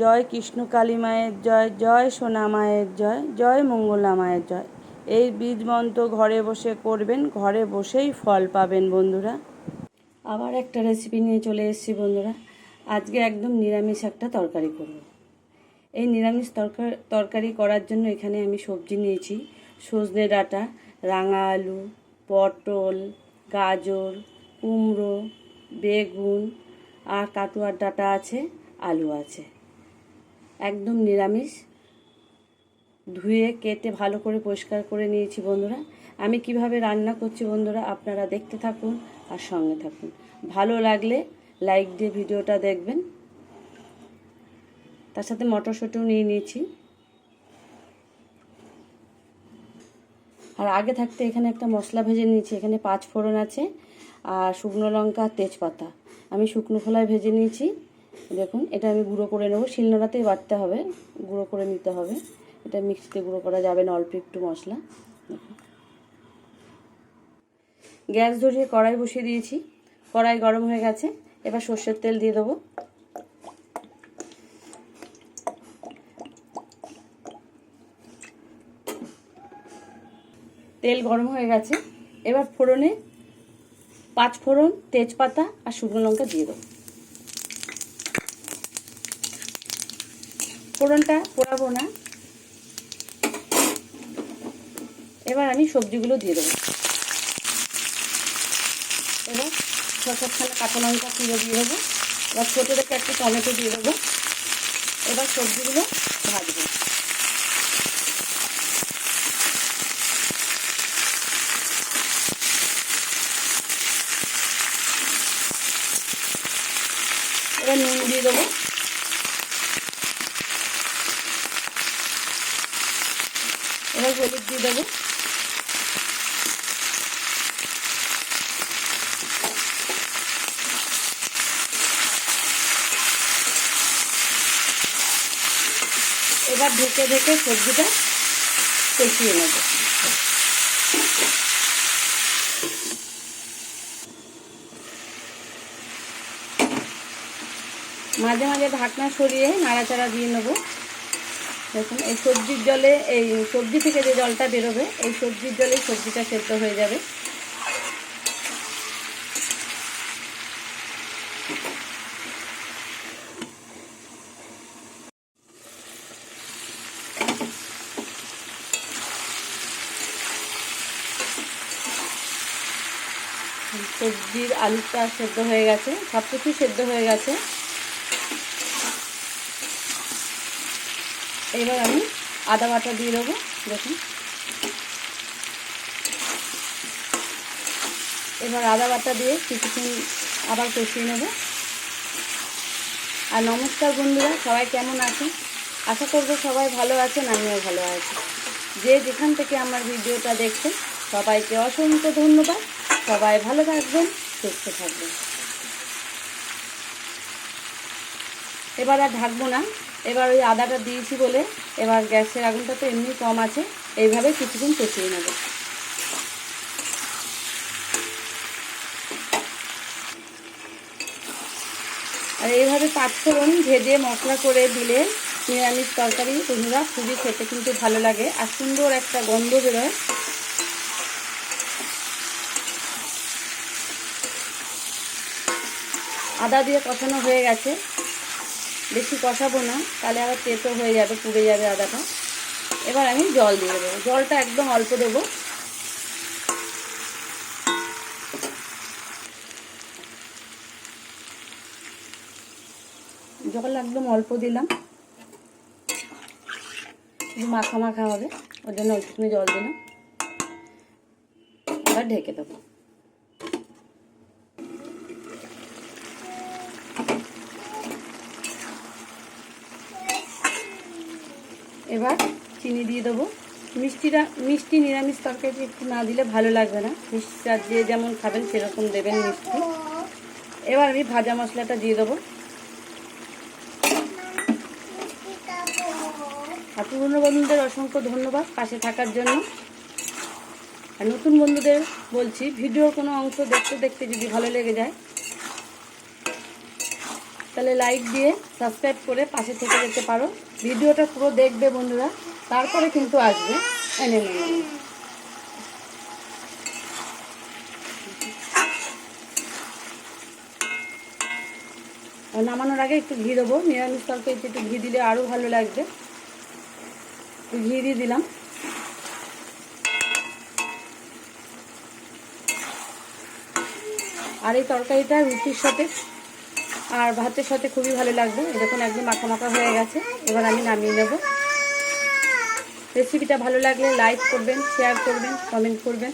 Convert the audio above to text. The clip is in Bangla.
জয় কৃষ্ণ কালী মায়ের জয় জয় সোনা মায়ের জয় জয় মঙ্গলা মায়ের জয়। এই বীজ মন্ত্র ঘরে বসে করবেন, ঘরে বসেই ফল পাবেন বন্ধুরা। আবার একটা রেসিপি নিয়ে চলে এসেছি বন্ধুরা। আজকে একদম নিরামিষ একটা তরকারি করব। এই নিরামিষ তরকারি তরকারি করার জন্য এখানে আমি সবজি নিয়েছি। সজনে ডাঁটা, রাঙা আলু, পটল, গাজর, কুমড়ো, বেগুন আর কাটুয়ার ডাঁটা আছে, আলু আছে। একদম নিরামিষ। ধুয়ে, কেটে, ভালো করে পরিষ্কার করে নিয়েছি বন্ধুরা। আমি কীভাবে রান্না করছি বন্ধুরা, আপনারা দেখতে থাকুন আর সঙ্গে থাকুন। ভালো লাগলে লাইক দিয়ে ভিডিওটা দেখবেন। তার সাথে মটরশুঁটিও নিয়ে নিয়েছি। আর আগে থাকতে এখানে একটা মশলা ভেজে নিয়েছি। এখানে পাঁচ ফোড়ন আছে আর শুকনো লঙ্কা তেজপাতা। আমি শুকনো খোলায় ভেজে নিয়েছি। দেখুন, এটা আমি গুঁড়ো করে নেব। শিলনোড়াতেই বাটতে হবে, গুঁড়ো করে নিতে হবে। এটা মিক্সিতে গুঁড়ো করা যাবে না, অল্প একটু মশলা। গ্যাস ধরিয়ে কড়াই বসিয়ে দিয়েছি। কড়াই গরম হয়ে গেছে, এবার সর্ষের তেল দিয়ে দেবো। তেল গরম হয়ে গেছে, এবার ফোড়নে পাঁচ ফোড়ন তেজপাতা আর শুকনো লঙ্কা দিয়ে দেবো। ফোড়নটা পোড়াবো না। এবার আমি সবজিগুলো দিয়ে দেবো। এবার সাতখানা কাঁচা লঙ্কা তুলে দিয়ে দেবো। এবার ছোটো দেখে একটা টমেটো দিয়ে দেবো। এবার সবজিগুলো ভাজবো। এবার নুন দিয়ে দেবো এবার হলুদ দিয়ে দেবো। এবার ঢেকে ঢেকে সবজিটা কষিয়ে নেব। মাঝে মাঝে ঢাকনা সরিয়ে নাড়াচাড়া দিয়ে নেব। দেখুন, এই সবজির জলে, এই সবজি থেকে যে জলটা বেরোবে, এই সবজির জলে সবজিটা সেদ্ধ হয়ে যাবে। সবজির আলুটা সেদ্ধ হয়ে গেছে সব কিছুই সেদ্ধ হয়ে গেছে। এবার আমি আদা বাটা দিয়ে দেবো, দেখুন। এবার আদা বাটা দিয়ে কিছুক্ষণ আবার কষিয়ে নেব। আর নমস্কার বন্ধুরা, সবাই কেমন আছেন? আশা করব সবাই ভালো আছেন, আমিও ভালো আছি। যে যেখান থেকে আমার ভিডিওটা দেখছেন, সবাইকে অসংখ্য ধন্যবাদ। সবাই ভালো থাকবেন, সুস্থ থাকবেন। এবার আর ঢাকবো না। এবার ওই আদাটা দিয়েছি বলে এবার গ্যাসের আগুনটা তো এমনি কম আছে, এইভাবে কিছুক্ষণ কষিয়ে নেব। আর এইভাবে পাঁচফোড়ন ভেজে মশলা করে দিলে নিরামিষ তরকারি বন্ধুরা খুবই খেতে কিন্তু ভালো লাগে আর সুন্দর একটা গন্ধ বেরোয়। আদা দিয়ে কষানো হয়ে গেছে। বেশি কষাবো না, তাহলে আবার তেতো হয়ে যাবে, পুড়ে যাবে আদাটা। এবার আমি জল দিয়ে দেবো। জলটা একদম অল্প দেবো। জল একদম অল্প দিলাম। মাখা মাখা হবে, ওর জন্য একটুখানি জল দিলাম। এবার ঢেকে দেবো। এবার চিনি দিয়ে দেবো। মিষ্টিটা, মিষ্টি নিরামিষ তরকারি একটু না দিলে ভালো লাগবে না। মিষ্টিটা যে যেমন খাবেন সেরকম দেবেন মিষ্টি। এবার আমি ভাজা মশলাটা দিয়ে দেবো। আর পুরনো বন্ধুদের অসংখ্য ধন্যবাদ পাশে থাকার জন্য। আর নতুন বন্ধুদের বলছি, ভিডিওর কোনো অংশ দেখতে দেখতে যদি ভালো লেগে যায় তাহলে লাইক দিয়ে সাবস্ক্রাইব করে পাশে থেকে যেতে পারো। ভিডিওটা পুরো দেখবে বন্ধুরা, তারপরে কিন্তু আসবে এনে নেবে নামানোর আগে একটু ঘি দেবো। নিরামিষ তরকারিতে একটু ঘি দিলে আরও ভালো লাগবে। একটু ঘি দিয়ে দিলাম। আর এই তরকারিটা রুটির সাথে আর ভাতের সাথে খুবই ভালো লাগবে। এরকম একদম মাখা মাখা হয়ে গেছে। এবার আমি নামিয়ে নেব। রেসিপিটা ভালো লাগলে লাইক করবেন শেয়ার করবেন কমেন্ট করবেন।